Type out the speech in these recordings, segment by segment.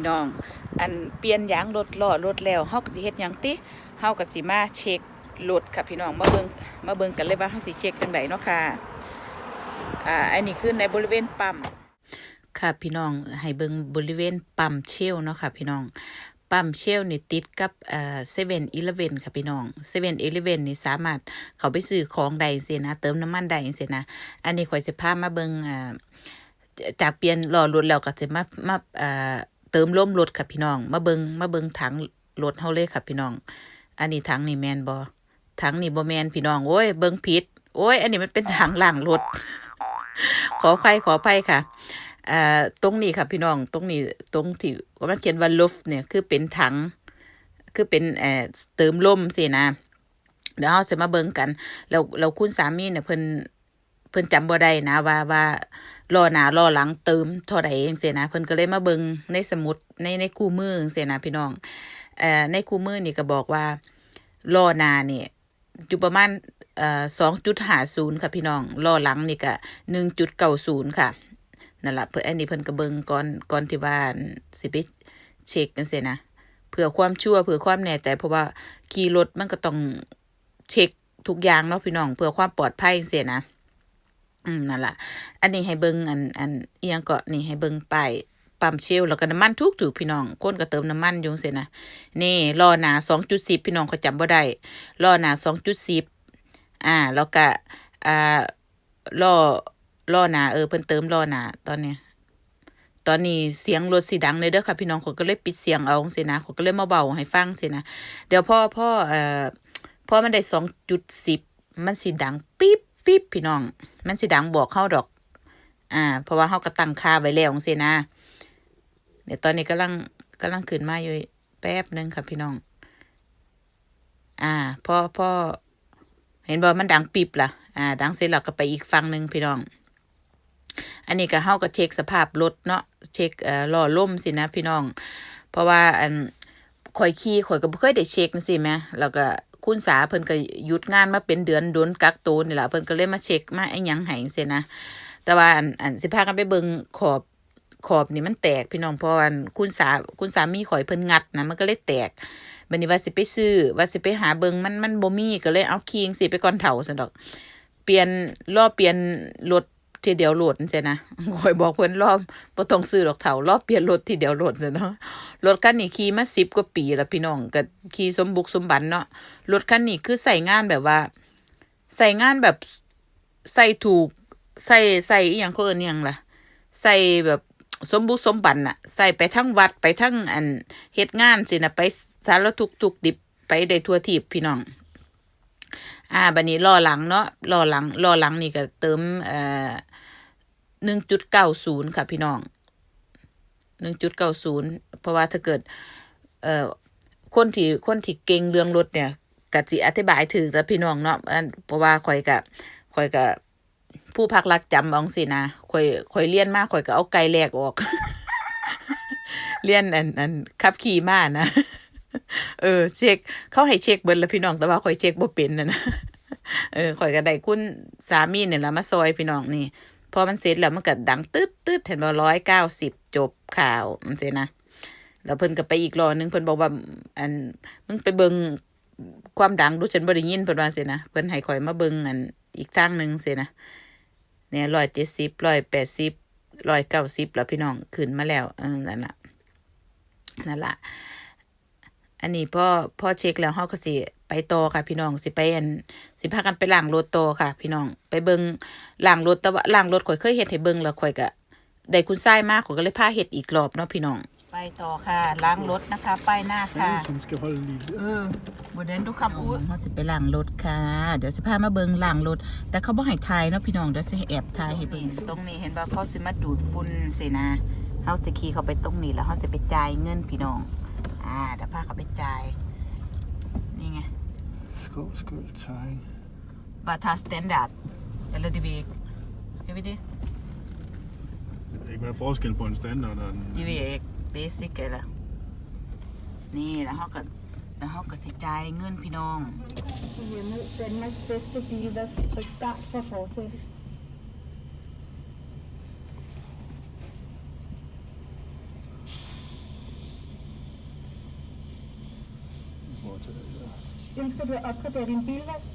พี่น้อง อันเปลี่ยนยางรถล้อรถแล้วเฮาก็สิเฮ็ดหยังติเฮาก็สิมาเช็ครถค่ะพี่น้องมาเบิ่งมาเบิ่งกันเลยว่าเฮาสิเช็คจังไดเนาะค่ะอ่าอันนี้คือในบริเวณปั๊มค่ะพี่น้องให้เบิ่งบริเวณปั๊มเชลเนาะค่ะพี่น้องปั๊มเชลนี่ติดกับเอ่อเซเว่นอีเลเวนค่ะพี่น้องเซเว่นอีเลเวนนี่สามารถเขาไปซื้อของได้จังซี่นะ เติมน้ำมันได้จังซี่นะ อันนี้ข่อยสิพามาเบิ่งอ่าจากเปลี่ยนหล้อรถแล้วก็สิมามาเอ่อ เติมลมรถค่ะพี่น้อง มาเบิงมาเบิงถังรถเฮาเลยค่ะพี่น้อง อันนี้ถังนี่แมนบ่ถังนี่บ่แมนพี่น้องโอ้ยเบิงผิดโอ้ย อันนี้มันเป็นถังล้างรถ ขออภัยขออภัยค่ะอ่าตรงนี้ค่ะพี่น้องตรงนี้ตรงที่ว่ามันเขียนว่าลฟเนี่ยคือเป็นถัง คือเป็นเอ่อเติมลมสินะเดี๋ยวเราจะมาเบิ่งกันแล้วเราคุณสามีเนี่ยเพิ่นเพิ่นจำบ่ได้นะว่าว่า ล้อหนาล้อหลังเติมเท่าใดจังซี่นะเพิ่นก็เลยมาเบิงในสมุดในในคู่มือจังซี่นะพี่น้องเอ่อในคู่มือนี่ก็บอกว่าล้อหน้านี่อยู่ประมาณเอ่อ2.50ค่ะพี่น้องล้อหลังนี่ก็1.90ค่ะนั่นแหละเพื่ออันนี้เพิ่นก็เบิงก่อนก่อนที่ว่านสิไปเช็คจังซี่นะเพื่อความชั่วเพื่อความแน่ใจเพราะว่าขี่รถมันก็ต้องเช็คทุกอย่างเนาะพี่น้องเพื่อความปลอดภัยจังซี่นะ อืมนั่นแหละอันนี้ให้เบิงอันอันเอียงก็นี่ให้เบิงป้ายปั๊มเชลแล้วก็น้ำมันทุกถูกพี่น้องคนก็เติมน้ำมันอยู่จังซี่นะนี่ล้อหน้า2.10พี่น้องเขาจำบ่ได้ล้อหน้า2.10อ่าแล้วก็อ่าล้อล้อหนาเออเพิ่นเติมล้อหนาตอนเนี้ยตอนนี้เสียงรถสีดังเลยเด้อค่ะพี่น้องเขาก็เลยปิดเสียงเอาสินะเขาก็เลยมาเบาให้ฟังสินะเดี๋ยวพ่อพ่อเอ่อพ่อมันได้สองจุดสิบมันสีดังปิ๊บ ปิ๊บพี่น้อง มันสีดังบอกเข้าดอก อ่า เพราะว่าเขาก็ตั้งค่าไว้แล้วสินะเดี๋ยวตอนนี้กำลังกำลังขึ้นมาอยู่แป๊บหนึงค่ะพี่น้อง อ่าพ่อพ่อเห็นบ่มันดังปิบล่ะ อ่า ดังเสร็จแล้วก็ไปอีกฝั่งหนึ่งพี่น้อง อันนี้ก็เฮาก็เช็คสภาพรถเนาะ เช็คเอ่อล้อล่มสินะพี่น้อง เพราะว่าอันข่อยขี่ข่อยก็บ่เคยได้เช็คจังซี่แหมแล้วก็ คุณสาเพิ่นก็หยุดงานมาเป็นเดือนโดนกักตัวนี่แหละเพิ่นก็เลยมาเช็คมาไอ้หยังให้จังซี่นะแต่ว่าอันอันสิพากันไปเบิงขอบขอบนี่มันแตกพี่น้องเพราะว่าอันคุณสาคุณสามีข่อยเพิ่นงัดนะมันก็เลยแตกบัดนี้ว่าสิไปซื้อว่าสิไปหาเบิงมันมันบ่มีก็เลยเอาคิงสิไปก่อนเฒ่าซั่นดอก เปลี่ยนรอบเปลี่ยนรถ ทีเดียวโหลดจังซี่นะข่อยบอกเพิ่อนรอบบ่ต้องซื้อดอกเฒ่ารอบเปลี่ยนรถทีเดียวโหลดเนาะ รถคันนี้ขี่มา10กว่าปีแล้วพี่น้องก็ขี่สมบุกสมบันเนาะ รถคันนี้คือใส่งานแบบว่า ใส่งานแบบใส่ถูกใส่ใส่อีหยังเขาเอิ้นอิหยังล่ะ ใส่แบบสมบุกสมบันน่ะ ใส่ไปทั้งวัดไปทั้งอันเฮ็ดงานสินะไปสารทุกทุกดิบไปได้ทั่วทีบพี่น้อง อ่าบัดนี้ล้อหลังเนาะล้อหลังล้อหลังนี่ก็เติมเอ่อหนึ่งจุดเก้าศูนย์ค่ะ พี่น้องหนึ่งจุดเก้าศูนย์เพราะว่าถ้าเกิด เอ่อคนที่คนที่เก่งเรื่องรถเนี่ยก็สิอธิบายถือแต่พี่น้องเนาะเพราะว่าข่อยก็ข่อยก็ผู้พักรักจำเอาสินะข่อยข่อยเรียนมาข่อยก็เอาไกลแหลกออกเรียนอันอันขับขี่มากนะ เออ เช็ค เขาให้เช็คเบิดแล้วพี่น้องแต่ว่าข่อยเช็คบ่เป็นนะนะเออข่อยก็ได้คุณสามีเนี่ยละมาซอยพี่น้องนี่พอมันเสร็จแล้วมันก็ดังตึ๊ดตึ๊ดเห็นบ่ร้อยเก้าสิบจบข่าวมันสินะแล้วเพิ่นก็ไปอีกรอนึงเพิ่นบอกว่า อันมึงไปเบิ่งความดังดูฉันบ่ได้ยินเพิ่นว่าสินะเพิ่นให้ข่อยมาเบิ่งอันอีกทางหนึ่งเสินะเนี่ยร้อยเจ็ดสิบร้อยแปดสิบร้อยเก้าสิบแล้วพี่น้องขึ้นมาแล้วเออนั่นน่ะนั่นละ อันนี้พ่อพ่อเช็คแล้วเฮาก็สิไปต่อค่ะพี่น้องสิไปอันสิพากันไปล้างรถต่อค่ะ พี่น้องไปเบิ่งล้างรถแต่ว่าล้างรถข่อยเคยเฮ็ดให้เบิ่งแล้วข่อยก็ได้คุณทรายมาข่อยก็เลยพาเฮ็ดอีกรอบเนาะพี่น้อง ไปต่อค่ะล้างรถนะคะ ป้ายหน้าค่ะ som skal holde liv. เออบ่เด่นทุกคำอู้เฮาสิไปล้างรถค่ะ เดี๋ยวสิพามาเบิ่งล้างรถ แต่เขาบ่ให้ถ่ายเนาะพี่น้องเดี๋ยวสิให้แอบถ่ายให้เบิ่งตรงนี้เห็นบ่เขาสิมาดูดฝุ่นสินะเฮาสิขี่เข้าไปตรงนี้แล้วเฮาสิไปจ่ายเงินพี่น้อง อ่าเดี๋ยวพาเขาไปจ่าย นี่ไง Skål, skål, tegn. Bare tager standard. Eller det vil ikke. Skal vi det? Jeg ved ikke, hvad er forskellen på en standard og en... Det vil jeg ikke. Basic eller? นี่แล้วเขาก็แล้วเขาก็สิจ่ายเงินพี่น้อง Så hjemme Danmarks bedste bilvask. Tryk start for at fortsætte. Ønsker du at opgradere din bilvask?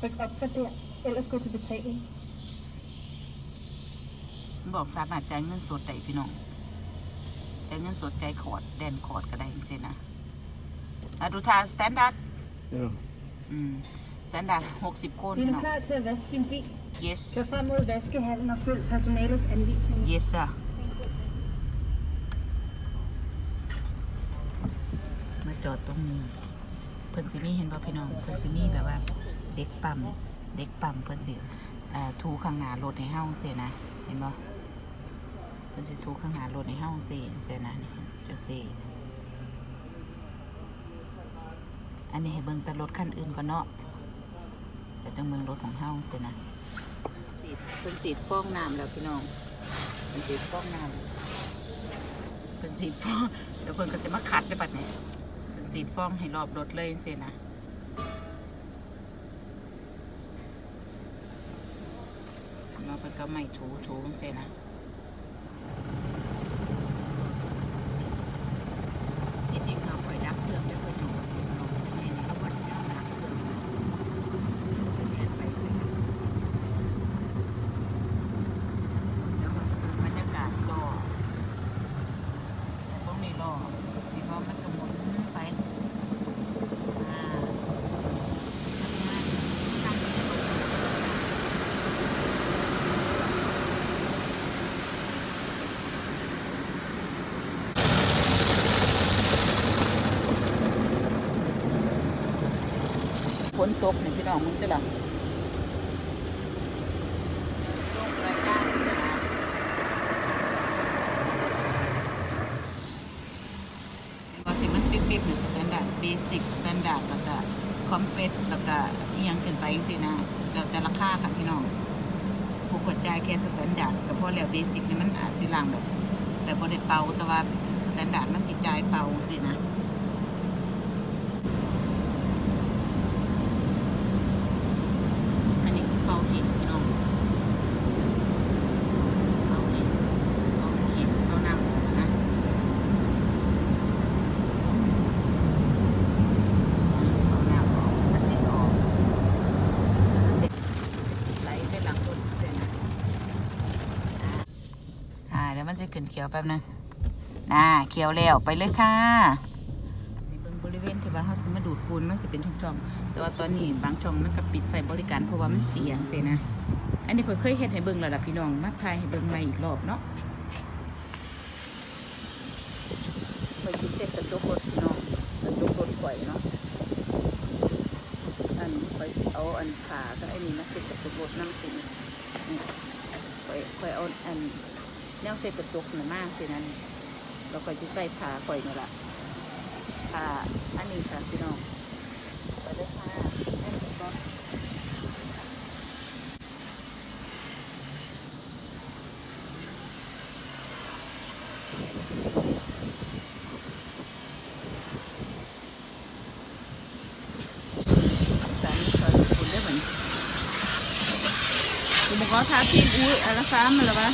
Tryk opgrader, ellers gå til betaling. บอกสามารถจ่ายเงินสดได้พี่น้องจ่ายเงินสดจ่ายคอร์ดแดนคอร์ดก็ได้จังซี่นะอะดูทาสแตนดาร์ด Ja. อืมสแตนดาร์ด60คน Vi er พี่ nu น้อง klar til at vaske din bil. yes Kør frem mod vaskehallen og følg personalets anvisninger. yes sir มาจอดตรงนี้ เพิ่นสิมีเห็นบ่พี่น้องเพิ่นสิมีแบบว่าเด็กปั๊มเด็กปั๊มเพิ่นสิเอ่อทูข้างหน้ารถให้เฮาเสียนะเห็นบ่เพิ่นสิทูข้างหน้ารถให้เฮาเสียเสียนะนี่จะเสียอันนี้ให้เบิ่งแต่รถคันอื่นก่อนเนาะแต่จังเบิ่งรถของเฮาเสียนะสีดเพิ่นสีดฟองน้ำแล้วพี่น้องเพิ่นสีดฟองน้ำเพิ่นสีดฟองเดี๋ยวเพิ่นก็จะมาขัดได้บัดนี้เพิ่น สีดฟองให้รอบรถเลยเสียนะเราเป็นก็ไม่ถูถูเสียนะที่จริงเราคอยดับเครื่องไม่ค่อยถูเราในนี้เราวัดเจ้าดับเครื่องนะเสียไปเสียแล้วก็บรรยากาศรอแต่ต้องมีรอมีรอมันก็หมุนไปอ่าทำงานทำ ฝนตกนี่พี่น้องมึงจะหลังว่าที่มันปิ๊บๆในสแตนดาร์ดเบสิกสแตนดาร์ดแล้วก็คอมเพลแล้วก็ยังขึ้นไปสินะแล้วแต่ราคาค่ะพี่น้องผู้กดใจแค่สแตนดาร์ดก็พอแล้วเบสิกนี่มันอาจสิล่างแบบแบบบ่ได้เป่าแต่ว่าสแตนดาร์ดมันสิจ่ายเป่าสินะ อันนี้คือเป่าเห็ดพี่น้องเป่าเห็ดเป่าเห็ดเป่าน้ำออกนะเป่าน้ำออกแล้วก็เสร็จออกแล้วก็เสร็จไหลไปหลังรถเสร็จนะอ่าเดี๋ยวมั นเขียวแป๊บนึงน่าเขียวแล้วไปเลยค่ะบริเวณที่ว่าเขาสิมาดูดฝุ่นมันสิเป็นช่องๆ แต่ว่าตอนนี้บางช่องมันก็ปิดใส่บริการเพราะว่ามันเสียงเสียนะ อันนี้ข่อยเคยเฮ็ดให้เบิ่งแล้วล่ะพี่น้องมาทายให้เบิ่งใหม่อีกรอบเนาะข่อยสิเช็ดกระจกรถพี่น้องกระจกรถข่อยเนาะอันข่อยสิเอาอันขากับไอ้นี่มาเช็ดกระจกรถน้ำสินี่ข่อยข่อยเอาอัน แนวเช็ดกระจกหน่ะมากสินั่นแล้วข่อยสิใส่ขาข่อยนี่ล่ะขาอันนี้ค่ะพี่น้องไปเลยค่ะแม่ผมก็สามซอยคุณได้เหมือนคุณบอกว่าทาพี่อุ้ยอะไรซ้ำมันหรอวะ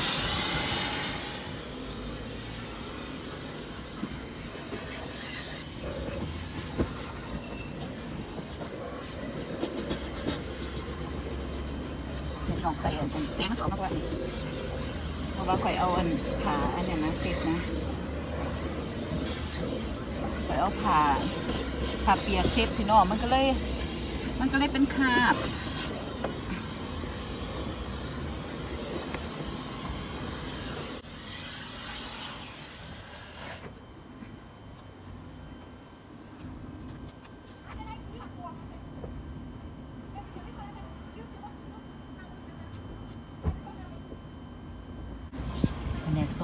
ลองใส่อันเป็นเสียงสองมากกว่า เพราะว่าข่อยเอาอันผ่าอันเนี้ยนะเสร็จนะข่อยเอาผ่าผ่าเปียกเช็จพี่น้องมันก็เลย มันก็เลยเป็นคาบ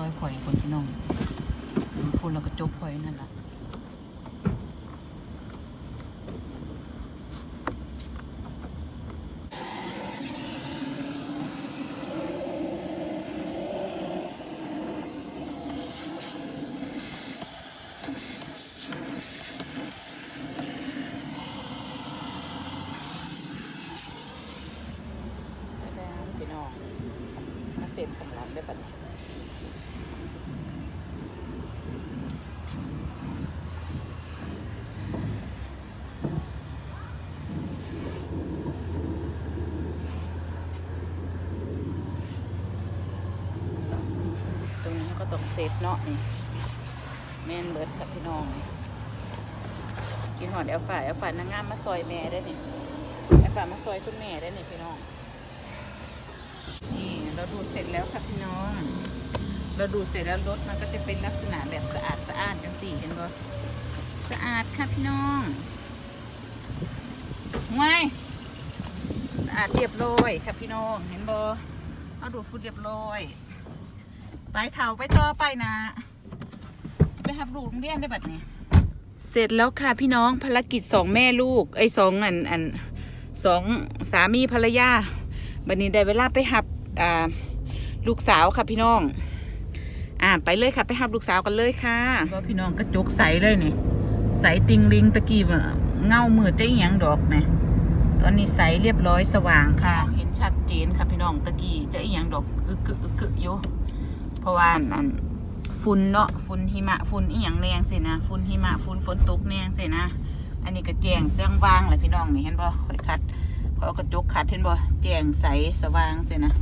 อยข่อยคนพี่น้องฝุ่นแล้วก็จบข่อยนั่นแหละได้พี่น้อง มาเสพของร้านได้ปะเนี่ย เสร็จเนาะนี่แม่นเบิดครับพี่น้องกินหอดแอลฝ่าแอลฝ่านางงามมาซอยแม่ได้นี่แอลฝ่ามาซอยคุณแม่ได้นี่พี่น้อง นี่เราดูดเสร็จแล้วครับพี่น้อง เราดูดเสร็จแล้วรถมันก็จะเป็นลักษณะแบบสะอาดสะอาดจังสี่เห็นบ่สะอาดครับพี่น้องไงสะอาดเรียบร้อยครับพี่น้องเห็นบ่เอาดูดฝุ่นเรียบร้อย ไปเท่าไปต่อไปนะ ไปหับลูกโรงเรียนได้บัดนี้ เสร็จแล้วค่ะพี่น้องภารกิจสองแม่ลูกไอ้ยสองอันอันสองสามีภรรยาบัดนี้ได้เวลาไปหับอ่าลูกสาวค่ะพี่น้องอ่าไปเลยค่ะ ไปหับลูกสาวกันเลยค่ะว่าพี่น้องกระจกใสเลยนี่ใสติงลิงตะกี้ว่าเงามือจะอีหยังดอกเนี่ยตอนนี้ใสเรียบร้อยสว่างค่ะ เห็นชัดเจนค่ะพี่น้องตะกี้จะอีหยังดอกอึกกึกอึกกึกอยู่เพ ราะว่าอันฝุ่นเนาะฝุ่นหิมะฝุ่นอีหยังแรงสินะฝุ่นหิมะฝุ่นฝนตกแรงสินะ อันนี้ก็แจ้งเสียงวางเลยพี่น้องนี่เห็นบ่ข่อยคัดข่อยเอากระจกขัดเห็นบ่แจ้งใสสว่างสินะ